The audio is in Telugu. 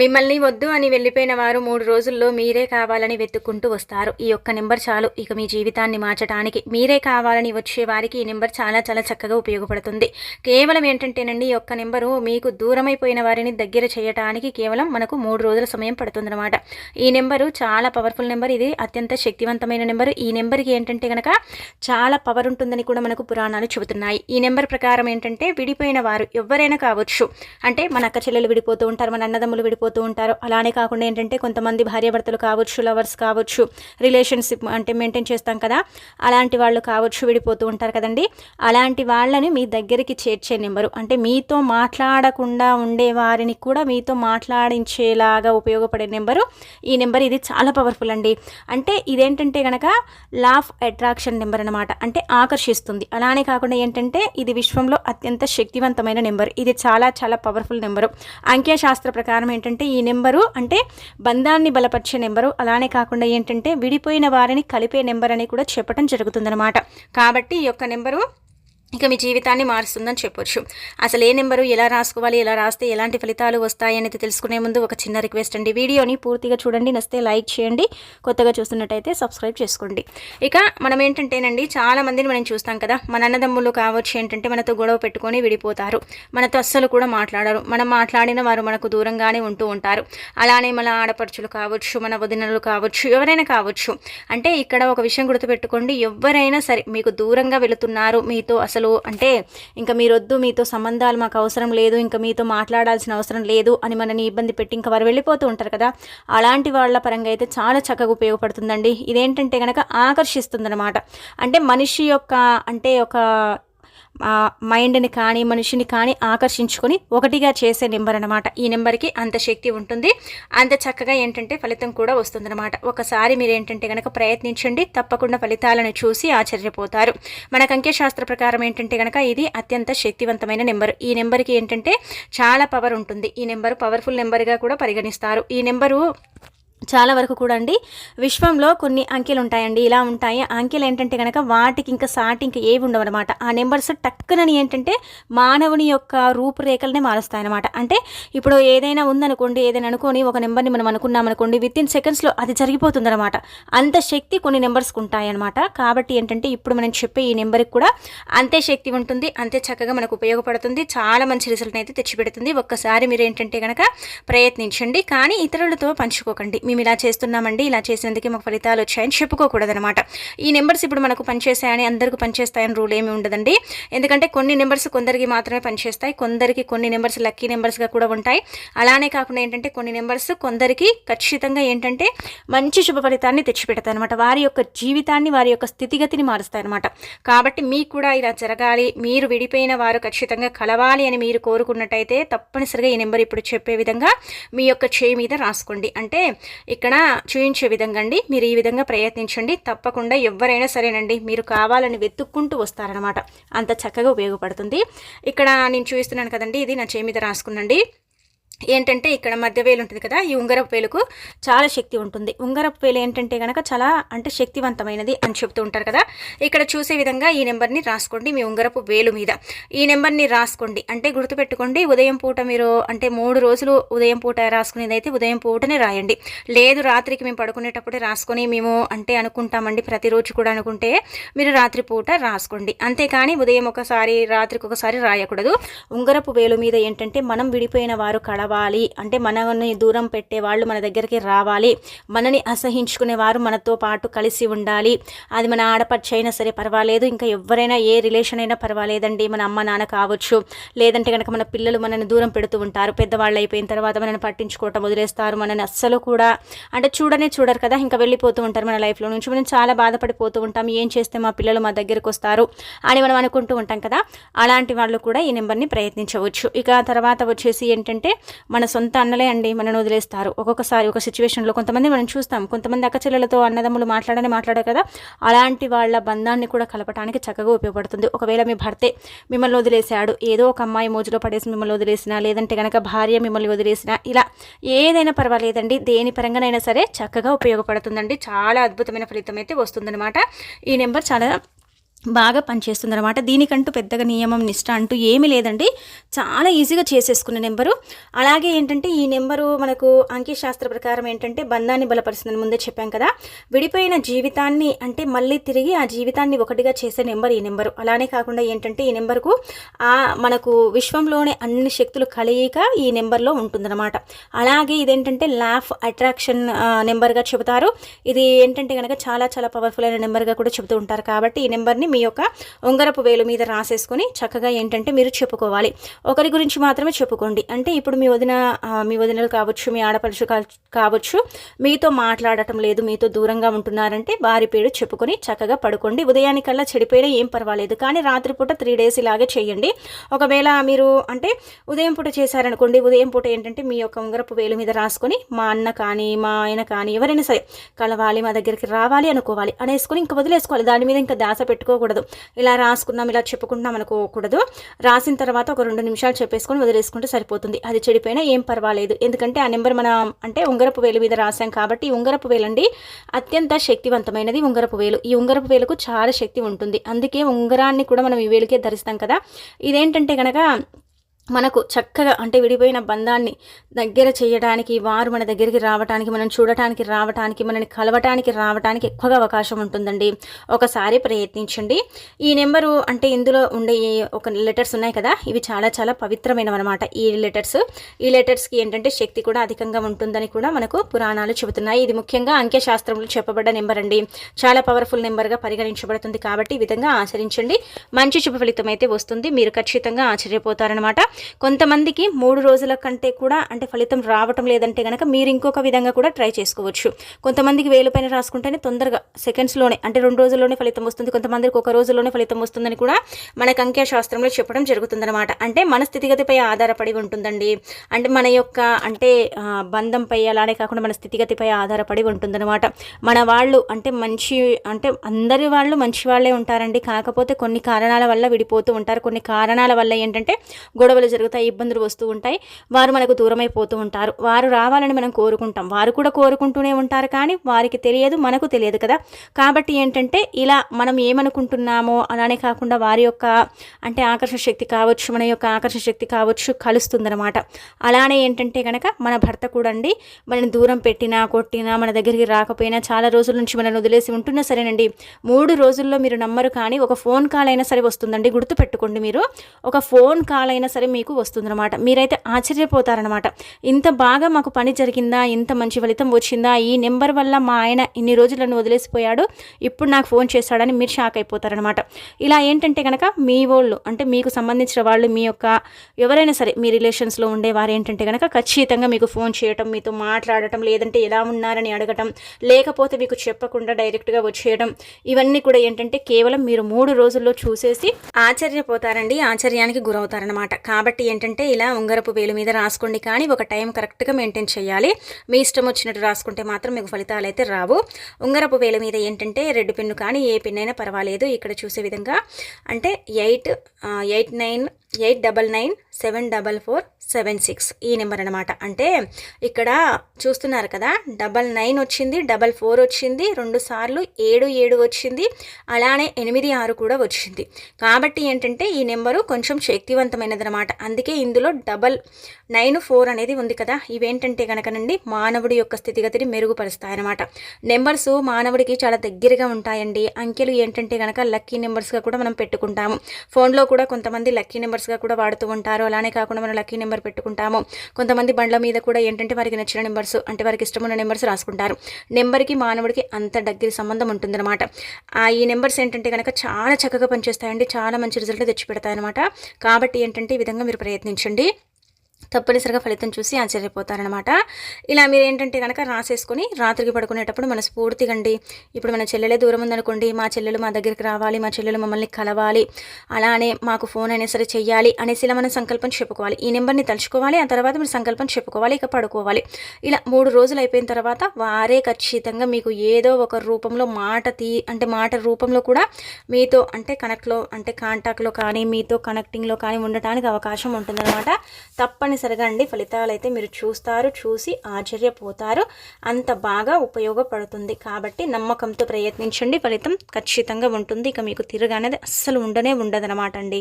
మిమ్మల్ని వద్దు అని వెళ్ళిపోయిన వారు మూడు రోజుల్లో మీరే కావాలని వెతుక్కుంటూ వస్తారు. ఈ ఒక్క నెంబర్ చాలు. ఇక మీ జీవితాన్ని మార్చడానికి మీరే కావాలని వచ్చే వారికి ఈ నెంబర్ చాలా చాలా చక్కగా ఉపయోగపడుతుంది. కేవలం ఏంటంటేనండి ఈ ఒక్క నెంబరు మీకు దూరమైపోయిన వారిని దగ్గర చేయడానికి కేవలం మనకు మూడు రోజుల సమయం పడుతుందన్నమాట. ఈ నెంబరు చాలా పవర్ఫుల్ నెంబర్ ఇది. అత్యంత శక్తివంతమైన నెంబర్. ఈ నెంబర్కి ఏంటంటే కనుక చాలా పవర్ ఉంటుందని కూడా మనకు పురాణాలు చెబుతున్నాయి. ఈ నెంబర్ ప్రకారం ఏంటంటే విడిపోయిన వారు ఎవరైనా కావచ్చు. అంటే మన అక్క చెల్లెలు విడిపోతూ ఉంటారు మన అన్నదమ్ములు విడిపోతూ ఉంటారు. అలానే కాకుండా ఏంటంటే కొంతమంది భార్యాభర్తలు కావచ్చు లవర్స్ కావచ్చు రిలేషన్షిప్ అంటే మెయింటైన్ చేస్తాం కదా అలాంటి వాళ్ళు కావచ్చు విడిపోతూ ఉంటారు కదండి. అలాంటి వాళ్ళని మీ దగ్గరికి చేర్చే నెంబరు అంటే మీతో మాట్లాడకుండా ఉండే వారిని కూడా మీతో మాట్లాడించేలాగా ఉపయోగపడే నెంబరు ఈ నెంబర్ ఇది చాలా పవర్ఫుల్ అండి. అంటే ఇదేంటంటే కనుక లాఫ్ అట్రాక్షన్ నెంబర్ అనమాట అంటే ఆకర్షిస్తుంది. అలానే కాకుండా ఏంటంటే ఇది విశ్వంలో అత్యంత శక్తివంతమైన నెంబర్ ఇది చాలా చాలా పవర్ఫుల్ నెంబరు. అంక్యశాస్త్ర ప్రకారం ఏంటంటే ఈ నెంబరు అంటే బంధాన్ని బలపరిచే నెంబరు. అలానే కాకుండా ఏంటంటే విడిపోయిన వారిని కలిపే నెంబర్ అని కూడా చెప్పడం జరుగుతుందనమాట కాబట్టి ఈ యొక్క నెంబరు ఇక మీ జీవితాన్ని మారుస్తుందని చెప్పొచ్చు. అసలు ఏ నెంబరు ఎలా రాసుకోవాలి ఎలా రాస్తే ఎలాంటి ఫలితాలు వస్తాయి అనేది తెలుసుకునే ముందు ఒక చిన్న రిక్వెస్ట్ అండి. వీడియోని పూర్తిగా చూడండి నస్తే లైక్ చేయండి కొత్తగా చూస్తున్నట్టయితే సబ్స్క్రైబ్ చేసుకోండి. ఇక మనం ఏంటంటేనండి చాలా మందిని మనం చూస్తాం కదా మన అన్నదమ్ములు కావచ్చు ఏంటంటే మనతో గొడవ పెట్టుకొని విడిపోతారు. మనతో అస్సలు కూడా మాట్లాడరు. మనం మాట్లాడిన వారు మనకు దూరంగానే ఉంటూ ఉంటారు. అలానే మన ఆడపడుచులు కావచ్చు మన వదినలు కావచ్చు ఎవరైనా కావచ్చు. అంటే ఇక్కడ ఒక విషయం గుర్తుపెట్టుకోండి ఎవరైనా సరే మీకు దూరంగా వెళుతున్నారు మీతో అసలు అంటే ఇంకా మీరొద్దు మీతో సంబంధాలు మాకు అవసరం లేదు ఇంకా మీతో మాట్లాడాల్సిన అవసరం లేదు అని మనని ఇబ్బంది పెట్టి ఇంకా వారు వెళ్ళిపోతూ ఉంటారు కదా. అలాంటి వాళ్ళ పరంగా అయితే చాలా చక్కగా ఉపయోగపడుతుందండి. ఇదేంటంటే కనుక ఆకర్షిస్తుందన్నమాట. అంటే మనిషి యొక్క అంటే ఒక మైండ్ని కానీ మనిషిని కానీ ఆకర్షించుకొని ఒకటిగా చేసే నెంబర్ అనమాట ఈ నెంబర్కి అంత శక్తి ఉంటుంది. అంత చక్కగా ఏంటంటే ఫలితం కూడా వస్తుందన్నమాట. ఒకసారి మీరు ఏంటంటే కనుక ప్రయత్నించండి తప్పకుండా ఫలితాలను చూసి ఆశ్చర్యపోతారు. మన అంక్యశాస్త్ర ప్రకారం ఏంటంటే కనుక ఇది అత్యంత శక్తివంతమైన నెంబర్. ఈ నెంబర్కి ఏంటంటే చాలా పవర్ ఉంటుంది. ఈ నెంబర్ పవర్ఫుల్ నెంబర్గా కూడా పరిగణిస్తారు. ఈ నెంబరు చాలా వరకు కూడా అండి విశ్వంలో కొన్ని అంకెలు ఉంటాయండి. ఇలా ఉంటాయి. ఆ అంకెలు ఏంటంటే కనుక వాటికి ఇంకా సాటి ఇంకా ఏవి ఉండవు అనమాట ఆ నెంబర్స్ టక్కునని ఏంటంటే మానవుని యొక్క రూపురేఖలనే మారుస్తాయన్నమాట. అంటే ఇప్పుడు ఏదైనా ఉందనుకోండి ఏదైనా అనుకోని ఒక నెంబర్ని మనం అనుకున్నాం అనుకోండి విత్ ఇన్ సెకండ్స్లో అది జరిగిపోతుంది అనమాట అంత శక్తి కొన్ని నెంబర్స్కి ఉంటాయి అనమాట కాబట్టి ఏంటంటే ఇప్పుడు మనం చెప్పే ఈ నెంబర్కి కూడా అంతే శక్తి ఉంటుంది అంతే చక్కగా మనకు ఉపయోగపడుతుంది చాలా మంచి రిజల్ట్ అయితే తెచ్చిపెడుతుంది. ఒక్కసారి మీరు ఏంటంటే కనుక ప్రయత్నించండి. కానీ ఇతరులతో పంచుకోకండి. మేము ఇలా చేస్తున్నామండి ఇలా చేసినందుకే మాకు ఫలితాలు వచ్చాయని చెప్పుకోకూడదనమాట ఈ నెంబర్స్ ఇప్పుడు మనకు పనిచేస్తాయని అందరికీ పనిచేస్తాయని రూల్ ఏమి ఉండదండి. ఎందుకంటే కొన్ని నెంబర్స్ కొందరికి మాత్రమే పనిచేస్తాయి కొందరికి కొన్ని నెంబర్స్ లక్కీ నెంబర్స్గా కూడా ఉంటాయి. అలానే కాకుండా ఏంటంటే కొన్ని నెంబర్స్ కొందరికి ఖచ్చితంగా ఏంటంటే మంచి శుభ ఫలితాన్ని తెచ్చిపెడతాయి అనమాట వారి యొక్క జీవితాన్ని వారి యొక్క స్థితిగతిని మారుస్తాయి అనమాట కాబట్టి మీకు కూడా ఇలా జరగాలి మీరు విడిపోయిన వారు ఖచ్చితంగా కలవాలి అని మీరు కోరుకున్నట్టయితే తప్పనిసరిగా ఈ నెంబర్ ఇప్పుడు చెప్పే విధంగా మీ యొక్క చేయి మీద రాసుకోండి. అంటే ఇక్కడ చూయించే విధంగా అండి మీరు ఈ విధంగా ప్రయత్నించండి. తప్పకుండా ఎవరైనా సరేనండి. మీరు కావాలని వెతుక్కుంటూ వస్తారనమాట అంత చక్కగా ఉపయోగపడుతుంది. ఇక్కడ నేను చూపిస్తున్నాను కదండి. ఇది నా చేయి మీద రాసుకున్నండి. ఏంటంటే ఇక్కడ మధ్య వేలు ఉంటుంది కదా ఈ ఉంగరపు వేలుకు చాలా శక్తి ఉంటుంది. ఉంగరపు వేలు ఏంటంటే కనుక చాలా అంటే శక్తివంతమైనది అని చెప్తూ ఉంటారు కదా. ఇక్కడ చూసే విధంగా ఈ నెంబర్ని రాసుకోండి మీ ఉంగరపు వేలు మీద. ఈ నెంబర్ని రాసుకోండి. అంటే గుర్తుపెట్టుకోండి ఉదయం పూట మీరు అంటే మూడు రోజులు ఉదయం పూట రాసుకునేది ఉదయం పూటనే రాయండి. లేదు రాత్రికి మేము పడుకునేటప్పుడే రాసుకొని మేము అంటే అనుకుంటామండి ప్రతిరోజు కూడా అనుకుంటే మీరు రాత్రి పూట రాసుకోండి. అంతేకాని ఉదయం ఒకసారి రాత్రికి ఒకసారి రాయకూడదు. ఉంగరపు వేలు మీద ఏంటంటే మనం విడిపోయిన వారు కళ రావాలి. అంటే మనల్ని దూరం పెట్టే వాళ్ళు మన దగ్గరికి రావాలి. మనని అసహించుకునే వారు మనతో పాటు కలిసి ఉండాలి. అది మన ఆడపడుచు అయినా సరే పర్వాలేదు. ఇంకా ఎవరైనా ఏ రిలేషన్ అయినా పర్వాలేదండి. మన అమ్మ నాన్న కావచ్చు. లేదంటే కనుక మన పిల్లలు మనల్ని దూరం పెడుతూ ఉంటారు. పెద్దవాళ్ళు అయిపోయిన తర్వాత మనల్ని పట్టించుకోవటం వదిలేస్తారు. మనని అస్సలు కూడా అంటే చూడనే చూడరు కదా. ఇంకా వెళ్ళిపోతూ ఉంటారు మన లైఫ్లో నుంచి. మనం చాలా బాధపడిపోతూ ఉంటాం. ఏం చేస్తే మా పిల్లలు మా దగ్గరకు వస్తారు అని మనం అనుకుంటూ ఉంటాం కదా. అలాంటి వాళ్ళు కూడా ఈ నెంబర్ని ప్రయత్నించవచ్చు. ఇక తర్వాత వచ్చేసి ఏంటంటే మన సొంత అన్నలే అండి మనను వదిలేస్తారు. ఒక్కొక్కసారి ఒక సిచ్యువేషన్లో కొంతమంది మనం చూస్తాం. కొంతమంది అక్కచెల్లెలతో అన్నదమ్ములు మాట్లాడని మాట్లాడారు కదా. అలాంటి వాళ్ళ బంధాన్ని కూడా కలపడానికి చక్కగా ఉపయోగపడుతుంది. ఒకవేళ మీ భర్తే మిమ్మల్ని వదిలేశాడు ఏదో ఒక అమ్మాయి మోజులో పడేసి మిమ్మల్ని వదిలేసినా లేదంటే కనుక భార్య మిమ్మల్ని వదిలేసినా ఇలా ఏదైనా పర్వాలేదండి. దేని పరంగానైనా సరే చక్కగా ఉపయోగపడుతుందండి. చాలా అద్భుతమైన ఫలితం అయితే వస్తుందన్నమాట. ఈ నెంబర్ చాలా బాగా పనిచేస్తుంది అనమాట దీనికంటూ పెద్దగా నియమం నిష్ట అంటూ ఏమీ లేదండి. చాలా ఈజీగా చేసేసుకునే నెంబరు. అలాగే ఏంటంటే ఈ నెంబరు మనకు అంకిశాస్త్ర ప్రకారం ఏంటంటే బంధాన్ని బలపరుస్తుందని ముందే చెప్పాం కదా. విడిపోయిన జీవితాన్ని అంటే మళ్ళీ తిరిగి ఆ జీవితాన్ని ఒకటిగా చేసే నెంబర్ ఈ నెంబరు. అలానే కాకుండా ఏంటంటే ఈ నెంబర్కు ఆ మనకు విశ్వంలోనే అన్ని శక్తులు కలియిక ఈ నెంబర్లో ఉంటుందన్నమాట. అలాగే ఇదేంటంటే లాఫ్ అట్రాక్షన్ నెంబర్గా చెబుతారు. ఇది ఏంటంటే కనుక చాలా చాలా పవర్ఫుల్ అయిన నెంబర్గా కూడా చెబుతూ ఉంటారు. కాబట్టి ఈ నెంబర్ని మీ యొక్క ఉంగరపు వేలు మీద రాసేసుకొని చక్కగా ఏంటంటే మీరు చెప్పుకోవాలి. ఒకరి గురించి మాత్రమే చెప్పుకోండి. అంటే ఇప్పుడు మీ వదిన మీ వదినలు కావచ్చు మీ ఆడపడుచు కావచ్చు మీతో మాట్లాడటం లేదు మీతో దూరంగా ఉంటున్నారంటే వారి పేరు చెప్పుకొని చక్కగా పడుకోండి. ఉదయానికల్లా చెడిపోయినా ఏం పర్వాలేదు. కానీ రాత్రిపూట త్రీ డేస్ ఇలాగే చేయండి. ఒకవేళ మీరు అంటే ఉదయం పూట చేశారనుకోండి ఉదయం పూట ఏంటంటే మీ యొక్క ఉంగరపు వేలు మీద రాసుకొని మా అన్న కానీ మా ఆయన కానీ ఎవరైనా సరే కలవాలి మా దగ్గరికి రావాలి అనుకోవాలి అనేసుకొని ఇంకా వదిలేసుకోవాలి. దాని మీద ఇంకా దాస పెట్టుకో చెప్పుకోకూడదు ఇలా రాసుకున్నాం ఇలా చెప్పుకుంటున్నాం అనుకోకూడదు. రాసిన తర్వాత ఒక రెండు నిమిషాలు చెప్పేసుకొని వదిలేసుకుంటే సరిపోతుంది. అది చెడిపోయినా ఏం పర్వాలేదు. ఎందుకంటే ఆ నెంబర్ మనం అంటే ఉంగరపు వేలు మీద రాసాం కాబట్టి ఉంగరపు వేలండి అత్యంత శక్తివంతమైనది ఉంగరపు వేలు. ఈ ఉంగరపు వేలుకు చాలా శక్తి ఉంటుంది. అందుకే ఉంగరాన్ని కూడా మనం ఈ వేలుకే ధరిస్తాం కదా. ఇదేంటంటే కనుక మనకు చక్కగా అంటే విడిపోయిన బంధాన్ని దగ్గర చేయడానికి వారు మన దగ్గరికి రావడానికి మనం చూడటానికి రావటానికి మనని కలవటానికి రావటానికి ఎక్కువగా అవకాశం ఉంటుందండి. ఒకసారి ప్రయత్నించండి. ఈ నెంబరు అంటే ఇందులో ఉండే ఒక లెటర్స్ ఉన్నాయి కదా ఇవి చాలా చాలా పవిత్రమైనవి అనమాట ఈ లెటర్స్ ఈ లెటర్స్కి ఏంటంటే శక్తి కూడా అధికంగా ఉంటుందని కూడా మనకు పురాణాలు చెబుతున్నాయి. ఇది ముఖ్యంగా అంకెశాస్త్రంలో చెప్పబడ్డ నెంబర్ అండి. చాలా పవర్ఫుల్ నెంబర్గా పరిగణించబడుతుంది కాబట్టి ఈ విధంగా ఆచరించండి. మంచి శుభ ఫలితం అయితే వస్తుంది. మీరు ఖచ్చితంగా ఆశ్చర్యపోతారనమాట కొంతమందికి మూడు రోజుల కంటే కూడా అంటే ఫలితం రావటం లేదంటే కనుక మీరు ఇంకొక విధంగా కూడా ట్రై చేసుకోవచ్చు. కొంతమందికి వేలు పైన రాసుకుంటేనే తొందరగా సెకండ్స్లోనే అంటే రెండు రోజుల్లోనే ఫలితం వస్తుంది. కొంతమందికి ఒక రోజులోనే ఫలితం వస్తుందని కూడా మనకు అంక్య శాస్త్రంలో చెప్పడం జరుగుతుందన్నమాట. అంటే మన స్థితిగతిపై ఆధారపడి ఉంటుందండి. అంటే మన యొక్క అంటే బంధంపై అలానే కాకుండా మన స్థితిగతిపై ఆధారపడి ఉంటుందన్నమాట. మన వాళ్ళు అంటే మంచి అంటే అందరి వాళ్ళు మంచి వాళ్ళే ఉంటారండి. కాకపోతే కొన్ని కారణాల వల్ల విడిపోతూ ఉంటారు. కొన్ని కారణాల వల్ల ఏంటంటే గొడవలు గొడవలు జరుగుతాయి ఇబ్బందులు వస్తూ ఉంటాయి. వారు మనకు దూరమైపోతూ ఉంటారు. వారు రావాలని మనం కోరుకుంటాం. వారు కూడా కోరుకుంటూనే ఉంటారు కానీ వారికి తెలియదు మనకు తెలియదు కదా. కాబట్టి ఏంటంటే ఇలా మనం ఏమనుకుంటున్నామో అలానే కాకుండా వారి యొక్క అంటే ఆకర్షణ శక్తి కావచ్చు మన యొక్క ఆకర్షణ శక్తి కావచ్చు కలుస్తుందనమాట అలానే ఏంటంటే కనుక మన భర్త కూడా అండి మనని దూరం పెట్టినా కొట్టినా మన దగ్గరికి రాకపోయినా చాలా రోజుల నుంచి మనల్ని వదిలేసి ఉంటున్నా సరేనండి. మూడు రోజుల్లో మీరు నమ్మరు కానీ ఒక ఫోన్ కాల్ అయినా సరే వస్తుందండి. గుర్తుపెట్టుకోండి మీరు. ఒక ఫోన్ కాల్ అయినా సరే మీకు వస్తుందన్నమాట. మీరైతే ఆశ్చర్యపోతారనమాట ఇంత బాగా మాకు పని జరిగిందా? ఇంత మంచి ఫలితం వచ్చిందా? ఈ నెంబర్ వల్ల మా ఆయన ఇన్ని రోజులను వదిలేసిపోయాడు. ఇప్పుడు నాకు ఫోన్ చేస్తాడని మీరు షాక్ అయిపోతారనమాట ఇలా ఏంటంటే కనుక మీ వాళ్ళు అంటే మీకు సంబంధించిన వాళ్ళు మీ యొక్క ఎవరైనా సరే మీ రిలేషన్స్లో ఉండేవారు ఏంటంటే కనుక ఖచ్చితంగా మీకు ఫోన్ చేయటం మీతో మాట్లాడటం లేదంటే ఎలా ఉన్నారని అడగటం లేకపోతే మీకు చెప్పకుండా డైరెక్ట్గా వచ్చేయడం ఇవన్నీ కూడా ఏంటంటే కేవలం మీరు మూడు రోజుల్లో చూసేసి ఆశ్చర్యపోతారండి ఆశ్చర్యానికి గురవుతారనమాట కాబట్టి కాబట్టి ఏంటంటే ఇలా ఉంగరపు వేలు మీద రాసుకోండి కానీ ఒక టైం కరెక్ట్గా మెయింటైన్ చేయాలి. మీ ఇష్టం వచ్చినట్టు రాసుకుంటే మాత్రం మీకు ఫలితాలు అయితే రావు. ఉంగరపు వేలు మీద ఏంటంటే రెడ్ పెన్ను కానీ ఏ పెన్ అయినా పర్వాలేదు. ఇక్కడ చూసే విధంగా అంటే eight eight nine eight double nine seven double four seven six ఈ నెంబర్ అనమాట అంటే ఇక్కడ చూస్తున్నారు కదా డబల్ నైన్ వచ్చింది డబల్ ఫోర్ వచ్చింది రెండు సార్లు ఏడు ఏడు వచ్చింది అలానే ఎనిమిది ఆరు కూడా వచ్చింది. కాబట్టి ఏంటంటే ఈ నెంబరు కొంచెం శక్తివంతమైనది అనమాట అందుకే ఇందులో డబల్ నైన్ ఫోర్ అనేది ఉంది కదా ఇవేంటంటే కనుకనండి మానవుడి యొక్క స్థితిగతిని మెరుగుపరుస్తాయన్నమాట. నెంబర్స్ మానవుడికి చాలా దగ్గరగా ఉంటాయండి. అంకెలు ఏంటంటే కనుక లక్కీ నెంబర్స్గా కూడా మనం పెట్టుకుంటాము. ఫోన్లో కూడా కొంతమంది లక్కీ నెంబర్స్ నెంబర్స్గా కూడా వాడుతూ ఉంటారు. అలానే కాకుండా మనం లక్కీ నెంబర్ పెట్టుకుంటాము. కొంతమంది బండ్ల మీద కూడా ఏంటంటే వారికి నచ్చిన నెంబర్స్ అంటే వారికి ఇష్టమైన నెంబర్స్ రాసుకుంటారు. నెంబర్కి మానవుడికి అంత దగ్గర సంబంధం ఉంటుందన్నమాట. ఈ నెంబర్స్ ఏంటంటే కనుక చాలా చక్కగా పనిచేస్తాయండి. చాలా మంచి రిజల్ట్ తెచ్చిపెడతాయన్నమాట. కాబట్టి ఏంటంటే ఈ విధంగా మీరు ప్రయత్నించండి. తప్పనిసరిగా ఫలితం చూసి ఆశ్చర్యపోతారనమాట ఇలా మీరు ఏంటంటే కనుక రాసేసుకొని రాత్రికి పడుకునేటప్పుడు మన స్ఫూర్తిగా అండి ఇప్పుడు మన చెల్లెలే దూరం ఉందనుకోండి మా చెల్లెలు మా దగ్గరికి రావాలి మా చెల్లెలు మమ్మల్ని కలవాలి అలానే మాకు ఫోన్ అయినా సరే చెయ్యాలి అనేసి ఇలా మనం సంకల్పం చెప్పుకోవాలి. ఈ నెంబర్ని తలుచుకోవాలి ఆ తర్వాత మీరు సంకల్పం చెప్పుకోవాలి ఇక పడుకోవాలి. ఇలా మూడు రోజులు అయిపోయిన తర్వాత వారే ఖచ్చితంగా మీకు ఏదో ఒక రూపంలో మాట తీ అంటే మాట రూపంలో కూడా మీతో అంటే కనెక్ట్లో అంటే కాంటాక్ట్లో కానీ మీతో కనెక్టింగ్లో కానీ ఉండటానికి అవకాశం ఉంటుందన్నమాట. తప్పని తప్పనిసరిగా అండి ఫలితాలు అయితే మీరు చూస్తారు చూసి ఆశ్చర్యపోతారు. అంత బాగా ఉపయోగపడుతుంది. కాబట్టి నమ్మకంతో ప్రయత్నించండి. ఫలితం ఖచ్చితంగా ఉంటుంది. ఇక మీకు తిరగనేది అస్సలు ఉండనే ఉండదన్నమాట అండి.